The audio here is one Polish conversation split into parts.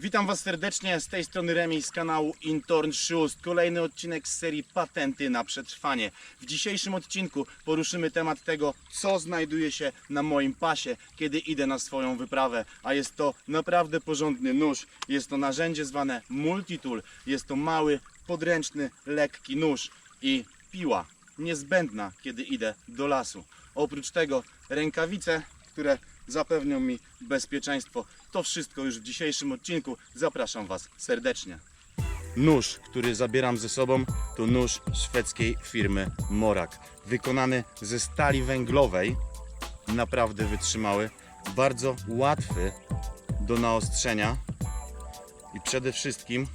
Witam Was serdecznie z tej strony Remi z kanału Intorn Shoes. Kolejny odcinek z serii Patenty na przetrwanie. W dzisiejszym odcinku poruszymy temat tego, co znajduje się na moim pasie, kiedy idę na swoją wyprawę. A jest to naprawdę porządny nóż. Jest to narzędzie zwane Multitool. Jest to mały, podręczny, lekki nóż i piła niezbędna, kiedy idę do lasu. Oprócz tego rękawice, które zapewnią mi bezpieczeństwo. To wszystko już w dzisiejszym odcinku. Zapraszam Was serdecznie. Nóż, który zabieram ze sobą, to nóż szwedzkiej firmy Morak. Wykonany ze stali węglowej, naprawdę wytrzymały, bardzo łatwy do naostrzenia i przede wszystkim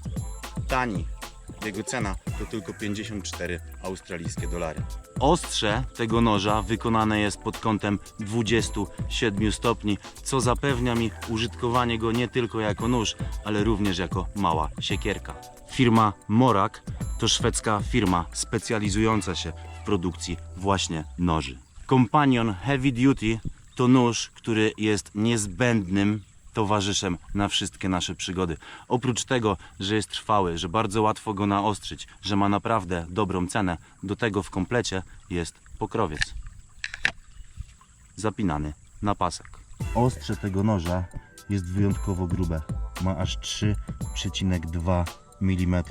tani. Jego cena to tylko 54 australijskie dolary. Ostrze tego noża wykonane jest pod kątem 27 stopni, co zapewnia mi użytkowanie go nie tylko jako nóż, ale również jako mała siekierka. Firma Morak to szwedzka firma specjalizująca się w produkcji właśnie noży. Companion Heavy Duty to nóż, który jest niezbędnym towarzyszem na wszystkie nasze przygody. Oprócz tego, że jest trwały, że bardzo łatwo go naostrzyć, że ma naprawdę dobrą cenę, do tego w komplecie jest pokrowiec. Zapinany na pasek. Ostrze tego noża jest wyjątkowo grube. Ma aż 3,2 mm.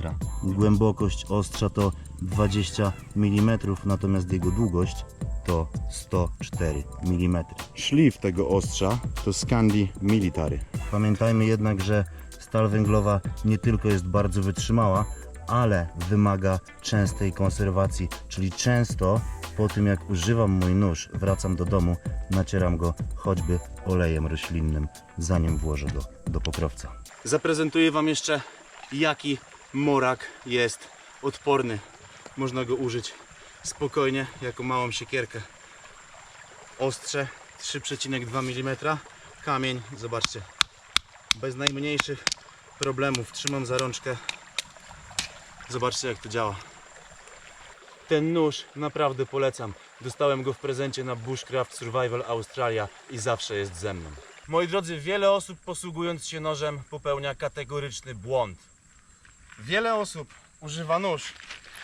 Głębokość ostrza to 20 mm, natomiast jego długość to 104 mm. Szlif tego ostrza to Scandi Military. Pamiętajmy jednak, że stal węglowa nie tylko jest bardzo wytrzymała, ale wymaga częstej konserwacji, czyli często po tym jak używam mój nóż, wracam do domu, nacieram go choćby olejem roślinnym, zanim włożę go do pokrowca. Zaprezentuję Wam jeszcze jaki morak jest odporny. Można go użyć spokojnie jako małą siekierkę. Ostrze 3,2 mm, kamień, zobaczcie, bez najmniejszych problemów. Trzymam za rączkę. Zobaczcie jak to działa. Ten nóż naprawdę polecam. Dostałem go w prezencie na Bushcraft Survival Australia i zawsze jest ze mną. Moi drodzy, wiele osób posługując się nożem popełnia kategoryczny błąd. Wiele osób używa nóż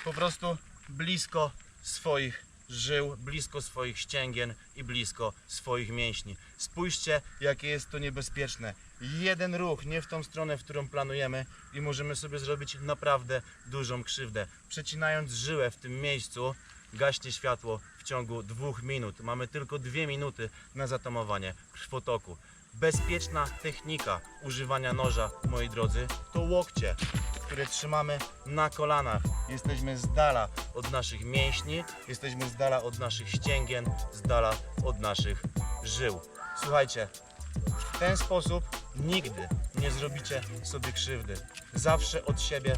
po prostu blisko swoich żył, blisko swoich ścięgien i blisko swoich mięśni. Spójrzcie, jakie jest to niebezpieczne. Jeden ruch nie w tą stronę, w którą planujemy i możemy sobie zrobić naprawdę dużą krzywdę. Przecinając żyłę w tym miejscu, gaśnie światło w ciągu dwóch minut. Mamy tylko dwie minuty na zatamowanie krwotoku. Bezpieczna technika używania noża, moi drodzy, to łokcie, które trzymamy na kolanach. Jesteśmy z dala od naszych mięśni, jesteśmy z dala od naszych ścięgien, z dala od naszych żył. Słuchajcie, w ten sposób nigdy nie zrobicie sobie krzywdy. Zawsze od siebie.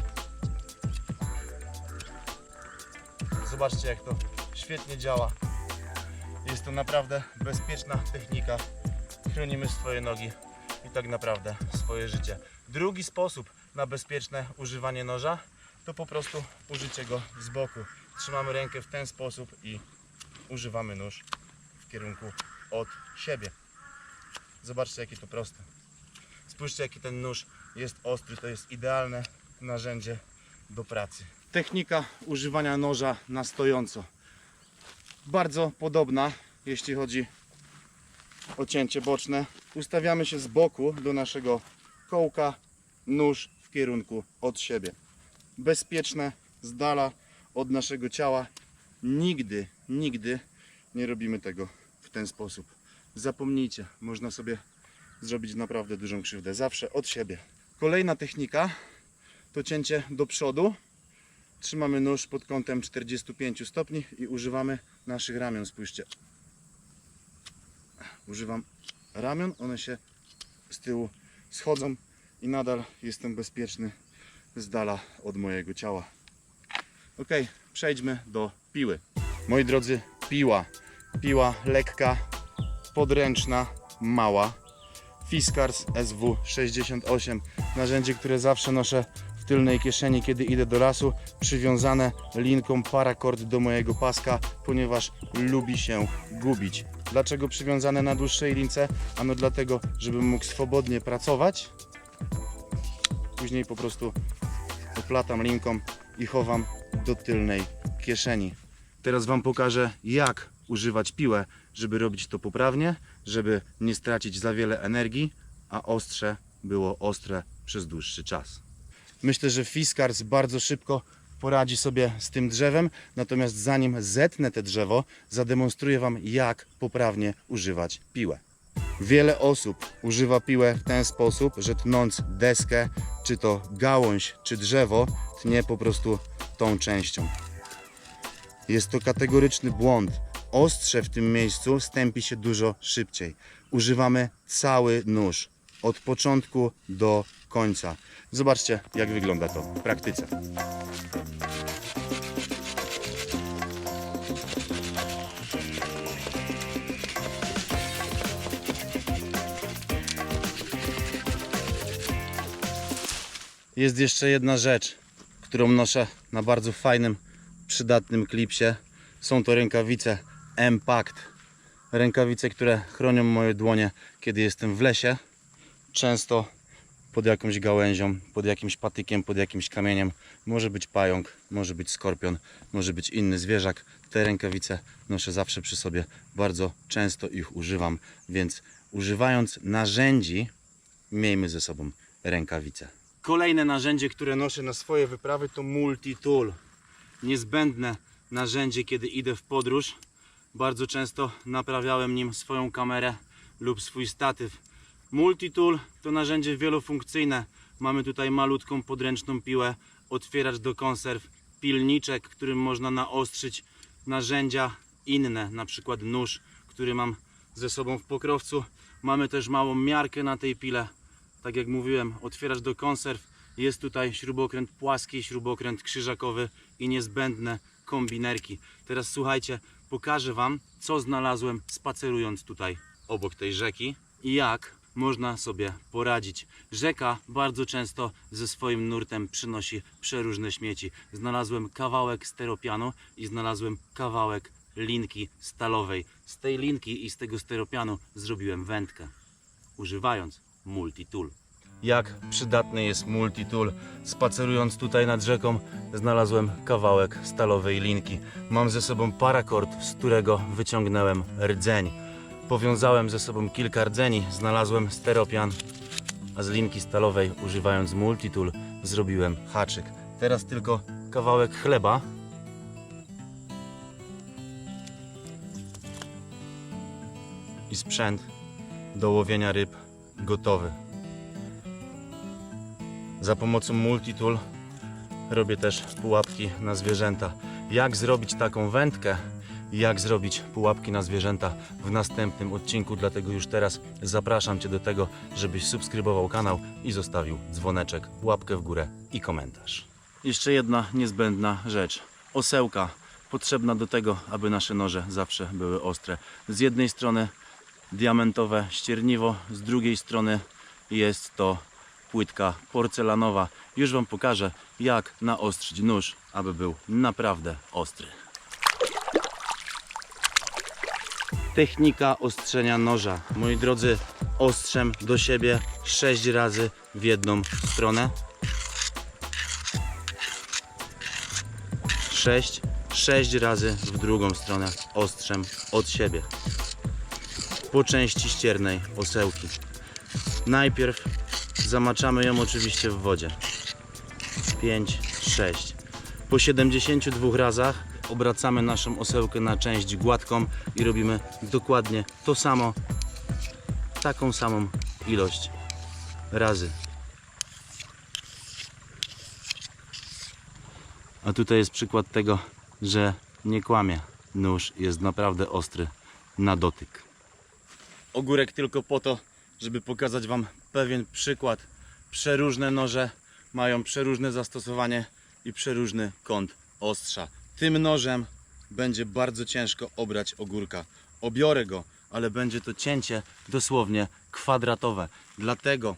Zobaczcie, jak to świetnie działa. Jest to naprawdę bezpieczna technika. Chronimy swoje nogi i tak naprawdę swoje życie. Drugi sposób na bezpieczne używanie noża to po prostu użycie go z boku. Trzymamy rękę w ten sposób i używamy nóż w kierunku od siebie. Zobaczcie jakie to proste. Spójrzcie jaki ten nóż jest ostry, to jest idealne narzędzie do pracy. Technika używania noża na stojąco. Bardzo podobna, jeśli chodzi o cięcie boczne. Ustawiamy się z boku do naszego kołka, nóż w kierunku od siebie. Bezpieczne, z dala od naszego ciała. Nigdy, nigdy nie robimy tego w ten sposób. Zapomnijcie, można sobie zrobić naprawdę dużą krzywdę. Zawsze od siebie. Kolejna technika to cięcie do przodu. Trzymamy nóż pod kątem 45 stopni i używamy naszych ramion. Spójrzcie. Używam ramion, one się z tyłu schodzą i nadal jestem bezpieczny z dala od mojego ciała. Ok, przejdźmy do piły. Moi drodzy, piła. Piła lekka, podręczna, mała. Fiskars SW68. Narzędzie, które zawsze noszę w tylnej kieszeni, kiedy idę do lasu. Przywiązane linką paracord do mojego paska, ponieważ lubi się gubić. Dlaczego przywiązane na dłuższej lince? Ano dlatego, żebym mógł swobodnie pracować później po prostu oplatam linką i chowam do tylnej kieszeni. Teraz Wam pokażę, jak używać piłę, żeby robić to poprawnie, żeby nie stracić za wiele energii, a ostrze było ostre przez dłuższy czas. Myślę, że Fiskars bardzo szybko poradzi sobie z tym drzewem, natomiast zanim zetnę te drzewo, zademonstruję Wam, jak poprawnie używać piłę. Wiele osób używa piłę w ten sposób, że tnąc deskę, czy to gałąź, czy drzewo, tnie po prostu tą częścią. Jest to kategoryczny błąd. Ostrze w tym miejscu stępi się dużo szybciej. Używamy cały nóż, od początku do końca. Zobaczcie, jak wygląda to w praktyce. Jest jeszcze jedna rzecz, którą noszę na bardzo fajnym, przydatnym klipsie. Są to rękawice M-Pact. Rękawice, które chronią moje dłonie, kiedy jestem w lesie. Często pod jakąś gałęzią, pod jakimś patykiem, pod jakimś kamieniem. Może być pająk, może być skorpion, może być inny zwierzak. Te rękawice noszę zawsze przy sobie. Bardzo często ich używam, więc używając narzędzi, miejmy ze sobą rękawice. Kolejne narzędzie, które noszę na swoje wyprawy to multi-tool. Niezbędne narzędzie, kiedy idę w podróż. Bardzo często naprawiałem nim swoją kamerę lub swój statyw. Multi-tool to narzędzie wielofunkcyjne. Mamy tutaj malutką podręczną piłę, otwieracz do konserw, pilniczek, którym można naostrzyć narzędzia inne, na przykład nóż, który mam ze sobą w pokrowcu. Mamy też małą miarkę na tej pile. Tak jak mówiłem, otwieracz do konserw. Jest tutaj śrubokręt płaski, śrubokręt krzyżakowy i niezbędne kombinerki. Teraz słuchajcie, pokażę Wam, co znalazłem spacerując tutaj obok tej rzeki i jak można sobie poradzić. Rzeka bardzo często ze swoim nurtem przynosi przeróżne śmieci. Znalazłem kawałek steropianu i znalazłem kawałek linki stalowej. Z tej linki i z tego steropianu zrobiłem wędkę, używając multitool. Jak przydatny jest multitool. Spacerując tutaj nad rzeką, znalazłem kawałek stalowej linki. Mam ze sobą parakord, z którego wyciągnąłem rdzeń. Powiązałem ze sobą kilka rdzeni, znalazłem steropian, a z linki stalowej, używając multitool, zrobiłem haczyk. Teraz tylko kawałek chleba. I sprzęt do łowienia ryb gotowy. Za pomocą multitool robię też pułapki na zwierzęta. Jak zrobić taką wędkę jak zrobić pułapki na zwierzęta w następnym odcinku, dlatego już teraz zapraszam Cię do tego, żebyś subskrybował kanał i zostawił dzwoneczek, łapkę w górę i komentarz. Jeszcze jedna niezbędna rzecz. Osełka potrzebna do tego, aby nasze noże zawsze były ostre. Z jednej strony diamentowe ścierniwo, z drugiej strony jest to płytka porcelanowa. Już Wam pokażę, jak naostrzyć nóż, aby był naprawdę ostry. Technika ostrzenia noża. Moi drodzy, ostrzem do siebie 6 razy w jedną stronę. 6, 6 razy w drugą stronę ostrzem od siebie. Po części ściernej osełki. Najpierw Zamaczamy ją oczywiście w wodzie. 5, 6. Po 72 razach obracamy naszą osełkę na część gładką i robimy dokładnie to samo, taką samą ilość razy. A tutaj jest przykład tego, że nie kłamie. Nóż jest naprawdę ostry na dotyk. Ogórek tylko po to, żeby pokazać Wam pewien przykład. Przeróżne noże mają przeróżne zastosowanie i przeróżny kąt ostrza. Tym nożem będzie bardzo ciężko obrać ogórka. Obiorę go, ale będzie to cięcie dosłownie kwadratowe. Dlatego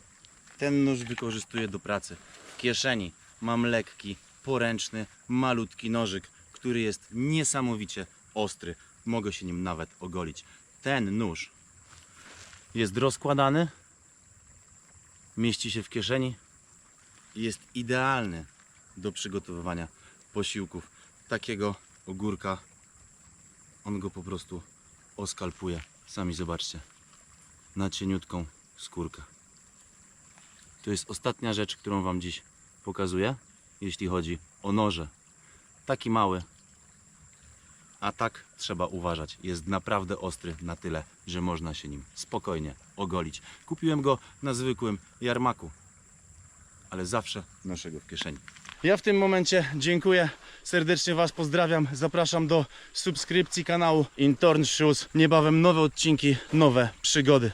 ten nóż wykorzystuję do pracy. W kieszeni mam lekki, poręczny, malutki nożyk, który jest niesamowicie ostry. Mogę się nim nawet ogolić. Ten nóż jest rozkładany, mieści się w kieszeni jest idealny do przygotowywania posiłków. Takiego ogórka on go po prostu oskalpuje. Sami zobaczcie. Na cieniutką skórkę. To jest ostatnia rzecz, którą Wam dziś pokazuję, jeśli chodzi o noże. Taki mały, a tak trzeba uważać. Jest naprawdę ostry na tyle, że można się nim spokojnie ogolić. Kupiłem go na zwykłym jarmaku, ale zawsze noszę go w kieszeni. Ja w tym momencie dziękuję. Serdecznie Was pozdrawiam. Zapraszam do subskrypcji kanału Intorn Shoes. Niebawem nowe odcinki, nowe przygody.